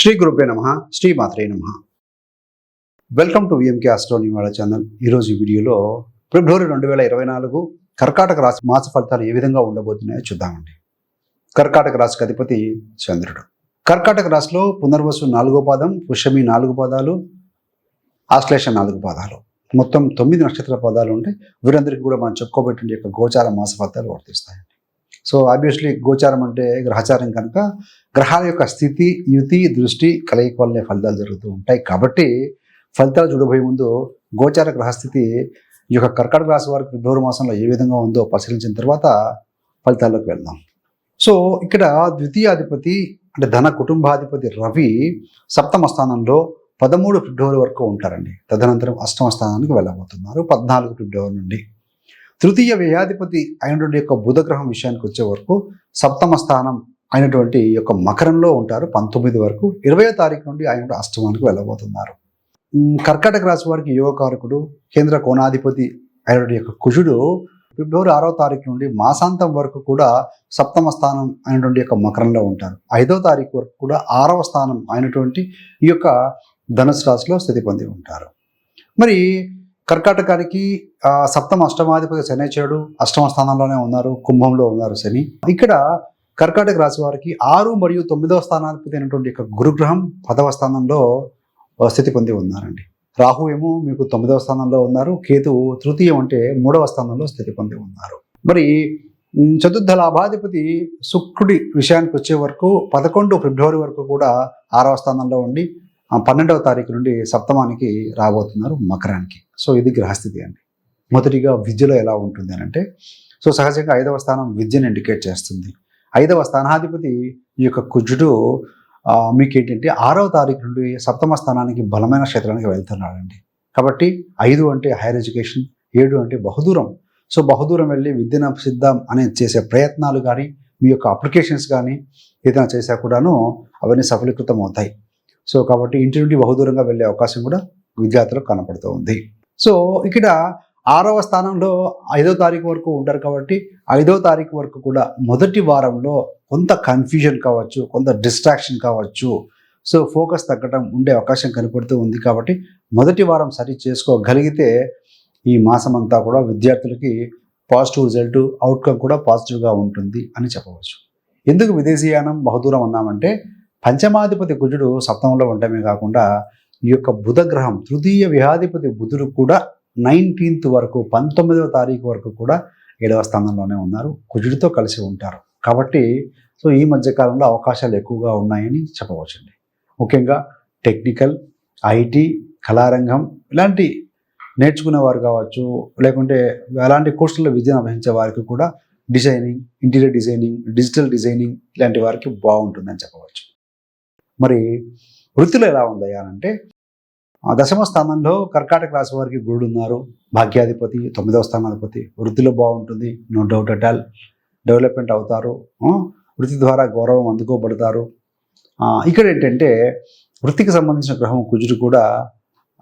శ్రీ గురుపే నమ శ్రీ మాత్రే నమ. Welcome to VMK ఆస్ట్రోని వాళ్ళ ఛానల్ ఈరోజు ఈ వీడియోలో ఫిబ్రవరి రెండు వేల ఇరవై నాలుగు కర్కాటక రాశి మాస ఫలితాలు ఏ విధంగా ఉండబోతున్నాయో చూద్దామండి. కర్కాటక రాశికి అధిపతి చంద్రుడు. కర్కాటక రాశిలో పునర్వసు నాలుగో పాదం పుష్యమి నాలుగు పాదాలు ఆశ్లేష నాలుగు పాదాలు. మొత్తం తొమ్మిది నక్షత్ర పదాలు ఉంటాయి వీరందరికీ కూడా మనం చెప్పుకోబెట్టిన యొక్క గోచార మాస ఫలితాలు వర్తిస్తాయండి. సో ఆబ్వియస్లీ గోచారం అంటే గ్రహచారం కనుక గ్రహాల యొక్క స్థితి యుతి దృష్టి కలయిక వల్లే ఫలితాలు జరుగుతూ ఉంటాయి. కాబట్టి ఫలితాలు చూడబోయే ముందు గోచార గ్రహస్థితి ఈ యొక్క కర్కాటక రాశి వారికి ఫిబ్రవరి మాసంలో ఏ విధంగా ఉందో పరిశీలించిన తర్వాత ఫలితాల్లోకి వెళ్దాం. సో ఇక్కడ ద్వితీయాధిపతి అంటే ధన కుటుంబాధిపతి రవి సప్తమ స్థానంలో పదమూడు ఫిబ్రవరి వరకు ఉంటారండి. తదనంతరం అష్టమ స్థానానికి వెళ్ళబోతున్నారు. పద్నాలుగు ఫిబ్రవరి నుండి. తృతీయ వ్యయాధిపతి అయినటువంటి యొక్క బుధగ్రహం విషయానికి వచ్చే వరకు సప్తమ స్థానం అయినటువంటి యొక్క మకరంలో ఉంటారు. పంతొమ్మిది వరకు ఇరవయో తారీఖు నుండి ఆయన అష్టమానికి వెళ్ళబోతున్నారు. ఉమ్, కర్కాటక రాశి వారికి యువకారకుడు కేంద్ర కోణాధిపతి అయినటువంటి యొక్క కుజుడు ఫిబ్రవరి ఆరో తారీఖు నుండి మాసాంతం వరకు కూడా సప్తమ స్థానం అయినటువంటి యొక్క మకరంలో ఉంటారు. ఐదో తారీఖు వరకు కూడా ఆరవ స్థానం అయినటువంటి ఈ యొక్క ధనుసు రాశిలో స్థితి పొంది ఉంటారు. మరి కర్కాటకానికి సప్తమ అష్టమాధిపతి శనిచరుడు అష్టమ స్థానంలోనే ఉన్నారు. కుంభంలో ఉన్నారు శని. ఇక్కడ కర్కాటక రాశి వారికి ఆరు మరియు తొమ్మిదవ స్థానాధిపతి అయినటువంటి యొక్క గురుగ్రహం పదవ స్థానంలో స్థితి పొంది ఉన్నారండి. రాహు ఏమో మీకు తొమ్మిదవ స్థానంలో ఉన్నారు. కేతు తృతీయం అంటే మూడవ స్థానంలో స్థితి పొంది ఉన్నారు. మరి చతుర్థ లాభాధిపతి శుక్రుడి విషయానికి వచ్చే వరకు పదకొండు ఫిబ్రవరి వరకు కూడా ఆరవ స్థానంలో ఉండి పన్నెండవ తారీఖు నుండి సప్తమానికి రాబోతున్నారు మకరానికి. సో ఇది గ్రహస్థితి అండి. మొదటిగా విద్యలో ఎలా ఉంటుంది అని అంటే సో సహజంగా ఐదవ స్థానం విద్యను ఇండికేట్ చేస్తుంది. ఐదవ స్థానాధిపతి ఈ యొక్క కుజుడు మీకు ఏంటంటే ఆరవ తారీఖు నుండి సప్తమ స్థానానికి బలమైన క్షేత్రానికి వెళ్తున్నాడండి. కాబట్టి ఐదు అంటే హైయర్ ఎడ్యుకేషన్ ఏడు అంటే బహుదూరం. సో బహుదూరం వెళ్ళి విద్యను సిద్ధం అనే చేసే ప్రయత్నాలు కానీ మీ యొక్క అప్లికేషన్స్ కానీ ఏదైనా చేసా కూడాను అవన్నీ సఫలీకృతం అవుతాయి సో కాబట్టి ఇంటి నుండి బహుదూరంగా వెళ్ళే అవకాశం కూడా విద్యార్థులకు కనపడుతూ ఉంది. సో ఇక్కడ ఆరవ స్థానంలో ఐదో తారీఖు వరకు ఉంటారు కాబట్టి ఐదో తారీఖు వరకు కూడా మొదటి వారంలో కొంత కన్ఫ్యూజన్ కావచ్చు కొంత డిస్ట్రాక్షన్ కావచ్చు. సో ఫోకస్ తగ్గడం ఉండే అవకాశం కనపడుతూ ఉంది కాబట్టి మొదటి వారం సరి చేసుకోగలిగితే ఈ మాసం అంతా కూడా విద్యార్థులకి పాజిటివ్ రిజల్ట్ అవుట్కమ్ కూడా పాజిటివ్గా ఉంటుంది అని చెప్పవచ్చు. ఎందుకు విదేశీయానం బహుదూరం అన్నామంటే పంచమాధిపతి కుజుడు సప్తంలో ఉండటమే కాకుండా ఈ యొక్క బుధగ్రహం తృతీయ విహాధిపతి బుధుడు కూడా నైన్టీన్త్ వరకు పంతొమ్మిదవ తారీఖు వరకు కూడా ఏడవ స్థానంలోనే ఉన్నారు. కుజుడితో కలిసి ఉంటారు. కాబట్టి సో ఈ మధ్యకాలంలో అవకాశాలు ఎక్కువగా ఉన్నాయని చెప్పవచ్చండి. ముఖ్యంగా టెక్నికల్ ఐటీ కళారంగం ఇలాంటి నేర్చుకునే వారు కావచ్చు లేకుంటే అలాంటి కోర్సుల్లో విద్యను అభ్యసించే వారికి కూడా designing interior designing digital designing ఇలాంటి వారికి బాగుంటుందని చెప్పవచ్చు. మరి వృత్తిలో ఎలా ఉందయ్యా అంటే దశమ స్థానంలో కర్కాటక రాశి వారికి గురుడు ఉన్నారు భాగ్యాధిపతి తొమ్మిదవ స్థానాధిపతి. వృత్తిలో బాగుంటుంది no doubt at all development అవుతారు వృత్తి ద్వారా గౌరవం అందుకోబడతారు. ఇక్కడ ఏంటంటే వృత్తికి సంబంధించిన గ్రహం కుజుడు కూడా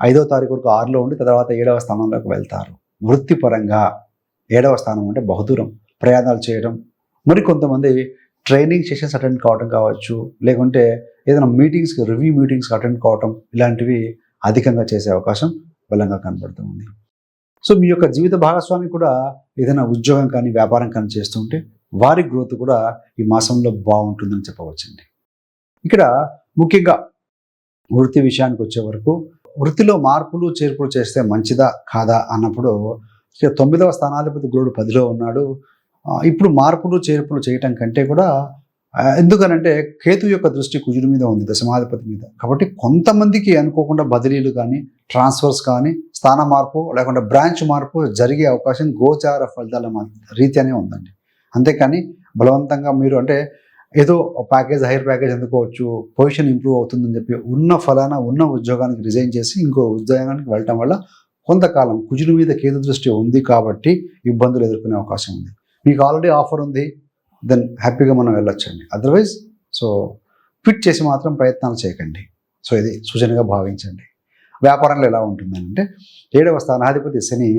ఐదవ తారీఖు వరకు ఆరులో ఉండి తర్వాత ఏడవ స్థానంలోకి వెళ్తారు. వృత్తిపరంగా ఏడవ స్థానం అంటే బహుదూరం ప్రయాణాలు చేయడం. మరి కొంతమంది ట్రైనింగ్ సెషన్స్ అటెండ్ కావడం కావచ్చు లేకుంటే ఏదైనా మీటింగ్స్కి రివ్యూ మీటింగ్స్కి అటెండ్ కావటం ఇలాంటివి అధికంగా చేసే అవకాశం బలంగా కనబడుతూ ఉంది. సో మీ యొక్క జీవిత భాగస్వామి కూడా ఏదైనా ఉద్యోగం కానీ వ్యాపారం కానీ చేస్తుంటే వారి గ్రోత్ కూడా ఈ మాసంలో బాగుంటుందని చెప్పవచ్చండి. ఇక్కడ ముఖ్యంగా వృత్తి విషయానికి వచ్చే వరకు వృత్తిలో మార్పులు చేర్పులు చేస్తే మంచిదా కాదా అన్నప్పుడు ఇక తొమ్మిదవ స్థానాధిపతి గురుడు పదిలో ఉన్నాడు. ఇప్పుడు మార్పులు చేర్పులు చేయటం కంటే కూడా ఎందుకనంటే కేతు యొక్క దృష్టి కుజుడి మీద ఉంది దశమాధిపతి మీద. కాబట్టి కొంతమందికి అనుకోకుండా బదిలీలు కానీ ట్రాన్స్ఫర్స్ కానీ స్థాన మార్పు లేకుండా బ్రాంచ్ మార్పు జరిగే అవకాశం గోచార ఫలితాల మా- రీత్యానే ఉందండి. అంతేకాని బలవంతంగా మీరు అంటే ఏదో ప్యాకేజ్ హైయర్ ప్యాకేజ్ అందుకోవచ్చు పొజిషన్ ఇంప్రూవ్ అవుతుందని చెప్పి ఉన్న ఫలానా ఉన్న ఉద్యోగానికి రిజైన్ చేసి ఇంకో ఉద్యోగానికి వెళ్ళటం వల్ల కొంతకాలం కుజుడి మీద కేతు దృష్టి ఉంది కాబట్టి ఇబ్బందులు ఎదుర్కొనే అవకాశం ఉంది. మీకు ఆల్రెడీ ఆఫర్ ఉంది దెన్ హ్యాపీగా మనం వెళ్ళొచ్చండి. అదర్వైజ్ సో క్విట్ చేసి మాత్రం ప్రయత్నాలు చేయకండి. సో ఇది సూచనగా భావించండి. వ్యాపారంలో ఎలా ఉంటుందంటే ఏడవ స్థానాధిపతి శని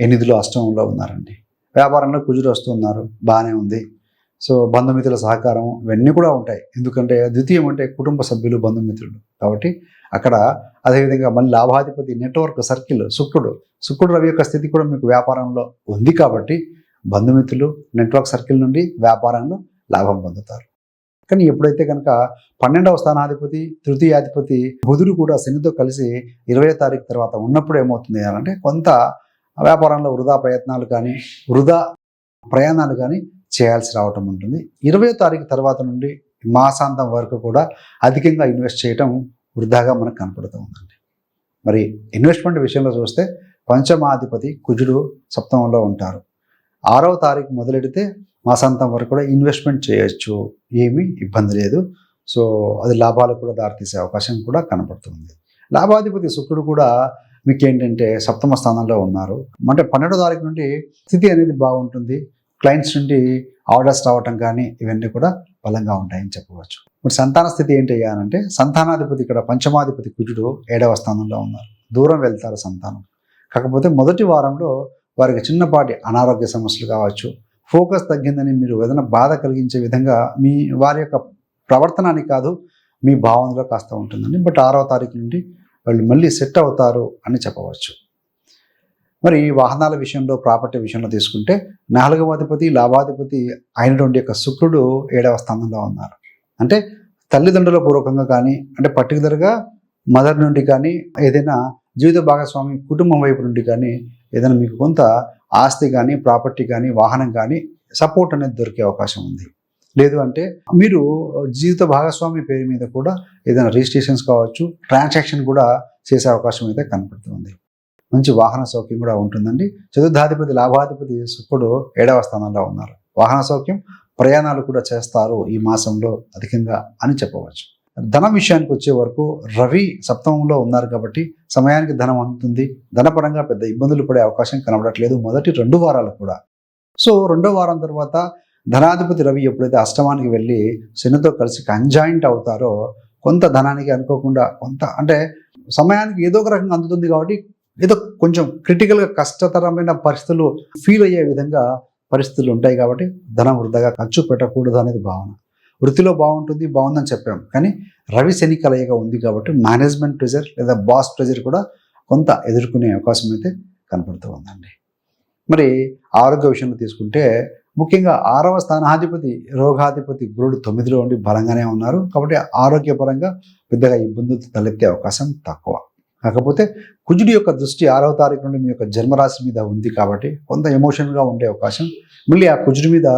ఎనిమిదిలో అష్టమంలో ఉన్నారండి. వ్యాపారంలో కుజుడు వస్తున్నారు బాగానే ఉంది. సో బంధుమిత్రుల సహకారం ఇవన్నీ కూడా ఉంటాయి. ఎందుకంటే ద్వితీయం అంటే కుటుంబ సభ్యులు బంధుమిత్రులు. కాబట్టి అక్కడ అదేవిధంగా మళ్ళీ లాభాధిపతి నెట్వర్క్ సర్కిల్ శుక్రుడు. శుక్రుడు రవి యొక్క స్థితి కూడా మీకు వ్యాపారంలో ఉంది కాబట్టి బంధుమిత్రులు నెట్వర్క్ సర్కిల్ నుండి వ్యాపారంలో లాభం పొందుతారు. కానీ ఎప్పుడైతే కనుక పన్నెండవ స్థానాధిపతి తృతీయాధిపతి బుధుడు కూడా శనితో కలిసి ఇరవై తారీఖు తర్వాత ఉన్నప్పుడు ఏమవుతుంది అని అంటే కొంత వ్యాపారంలో వృధా ప్రయత్నాలు కానీ వృధా ప్రయాణాలు కానీ చేయాల్సి రావటం ఉంటుంది. ఇరవై తారీఖు తర్వాత నుండి మాసాంతం వరకు కూడా అధికంగా ఇన్వెస్ట్ చేయటం వృధాగా మనకు కనపడుతూ ఉందండి. మరి ఇన్వెస్ట్మెంట్ విషయంలో చూస్తే పంచమాధిపతి కుజుడు సప్తమంలో ఉంటారు. ఆరవ తారీఖు మొదలెడితే మాసాంతం వరకు కూడా ఇన్వెస్ట్మెంట్ చేయొచ్చు. ఏమీ ఇబ్బంది లేదు. సో అది లాభాలకు కూడా దారితీసే అవకాశం కూడా కనపడుతుంది లాభాధిపతి శుక్రుడు కూడా మీకు ఏంటంటే సప్తమ స్థానంలో ఉన్నారు. అంటే పన్నెండో తారీఖు నుండి స్థితి అనేది బాగుంటుంది. క్లయింట్స్ నుండి ఆర్డర్స్ రావటం కానీ ఇవన్నీ కూడా బలంగా ఉంటాయని చెప్పవచ్చు. మరి సంతాన స్థితి ఏంటి అయ్యానంటే సంతానాధిపతి ఇక్కడ పంచమాధిపతి కుజుడు ఏడవ స్థానంలో ఉన్నారు. దూరం వెళ్తారు సంతానం. కాకపోతే మొదటి వారంలో వారికి చిన్నపాటి అనారోగ్య సమస్యలు కావచ్చు ఫోకస్ తగ్గిందని మీరు ఏదైనా బాధ కలిగించే విధంగా మీ వారి యొక్క ప్రవర్తన అని కాదు మీ భావనలో కాస్త ఉంటుందండి. బట్ ఆరవ తారీఖు నుండి వాళ్ళు మళ్ళీ సెట్ అవుతారు అని చెప్పవచ్చు. మరి వాహనాల విషయంలో ప్రాపర్టీ విషయంలో తీసుకుంటే నాలుగవ అధిపతి లాభాధిపతి అయినటువంటి యొక్క శుక్రుడు ఏడవ స్థానంలో ఉన్నారు. అంటే తల్లిదండ్రుల పూర్వకంగా కానీ అంటే పర్టికులర్గా మదర్ నుండి కానీ ఏదైనా జీవిత భాగస్వామి కుటుంబం వైపు నుండి కానీ ఏదైనా మీకు కొంత ఆస్తి కానీ ప్రాపర్టీ కానీ వాహనం కానీ సపోర్ట్ అనేది దొరికే అవకాశం ఉంది. లేదు అంటే మీరు జీవిత భాగస్వామి పేరు మీద కూడా ఏదైనా రిజిస్ట్రేషన్స్ కావచ్చు ట్రాన్సాక్షన్ కూడా చేసే అవకాశం అయితే కనపడుతుంది. మంచి వాహన సౌఖ్యం కూడా ఉంటుందండి. చతుర్థాధిపతి లాభాధిపతి శుక్రుడు ఏడవ స్థానంలో ఉన్నారు. వాహన సౌఖ్యం ప్రయాణాలు కూడా చేస్తారు ఈ మాసంలో అధికంగా అని చెప్పవచ్చు. ధనం విషయానికి వచ్చే వరకు రవి సప్తమంలో ఉన్నారు కాబట్టి సమయానికి ధనం అందుతుంది. ధనపరంగా పెద్ద ఇబ్బందులు పడే అవకాశం కనబడట్లేదు. మొదటి రెండు వారాలు కూడా. సో రెండో వారం తర్వాత ధనాధిపతి రవి ఎప్పుడైతే అష్టమానికి వెళ్ళి శనితో కలిసి కంజాయింట్ అవుతారో కొంత ధనానికి అనుకోకుండా కొంత అంటే సమయానికి ఏదో ఒక రకంగా అందుతుంది కాబట్టి ఏదో కొంచెం క్రిటికల్గా కష్టతరమైన పరిస్థితులు ఫీల్ అయ్యే విధంగా పరిస్థితులు ఉంటాయి కాబట్టి ధనం వృధాగా ఖర్చు పెట్టకూడదు అనేది భావన. వృత్తిలో బాగుంటుంది బాగుందని చెప్పాం. కానీ రవి శని కలయిగా ఉంది కాబట్టి మేనేజ్మెంట్ ప్రెజర్ లేదా బాస్ ప్రెజర్ కూడా కొంత ఎదుర్కొనే అవకాశం అయితే కనపడుతూ ఉందండి. మరి ఆరోగ్య విషయంలో తీసుకుంటే ముఖ్యంగా ఆరవ స్థానాధిపతి రోగాధిపతి గురుడు తొమ్మిదిలో ఉండి బలంగానే ఉన్నారు. కాబట్టి ఆరోగ్యపరంగా పెద్దగా ఇబ్బందులు తలెత్తే అవకాశం తక్కువ. కాకపోతే కుజుడి యొక్క దృష్టి ఆరవ తారీఖు నుండి మీ యొక్క జన్మరాశి మీద ఉంది కాబట్టి కొంత ఎమోషన్గా ఉండే అవకాశం. మళ్ళీ ఆ కుజుడి మీద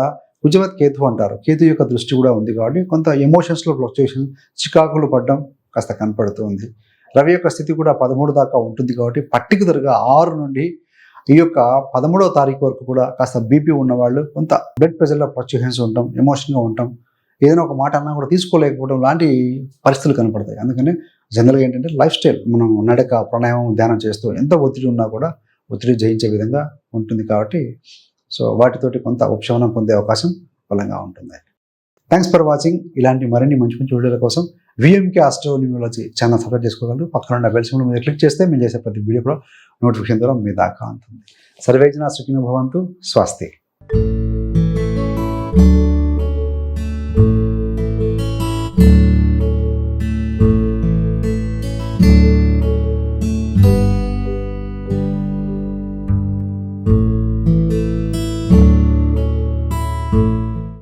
కుజవత్ కేతు అంటారు. కేతు యొక్క దృష్టి కూడా ఉంది కాబట్టి కొంత ఎమోషన్స్లో ఫ్లక్చుయేషన్ చికాకులు పడడం కాస్త కనపడుతుంది. రవి యొక్క స్థితి కూడా పదమూడు దాకా ఉంటుంది కాబట్టి పర్టికులర్గా ఆరు నుండి ఈ యొక్క పదమూడవ తారీఖు వరకు కూడా కాస్త బీపీ ఉన్నవాళ్ళు కొంత బ్లడ్ ప్రెషర్లో ఫ్లక్చుయేషన్స్ ఉంటాం ఎమోషన్గా ఉంటాం. ఏదైనా ఒక మాట అన్నా కూడా తీసుకోలేకపోవడం లాంటి పరిస్థితులు కనపడతాయి. అందుకని జనరల్గా ఏంటంటే లైఫ్ స్టైల్ మనం నడక ప్రాణాయామం ధ్యానం చేస్తూ ఎంత ఒత్తిడి ఉన్నా కూడా ఒత్తిడి జయించే విధంగా ఉంటుంది కాబట్టి సో వాటితోటి కొంత ఉపశమనం పొందే అవకాశం బలంగా ఉంటుంది. థ్యాంక్స్ ఫర్ వాచింగ్ ఇలాంటి మరిన్ని మంచి మంచి వీడియోల కోసం విఎంకే ఆస్ట్రోనియాలజీ ఛానల్ సబ్స్క్రైబ్ చేసుకోగలరు. పక్కన ఉన్న బెల్ సింబల్ మీద క్లిక్ చేస్తే మేము చేసే ప్రతి వీడియో కూడా నోటిఫికేషన్ ద్వారా మీ దాకా ఉంటుంది సర్వేజన సుఖిన భవంతు. స్వస్తి.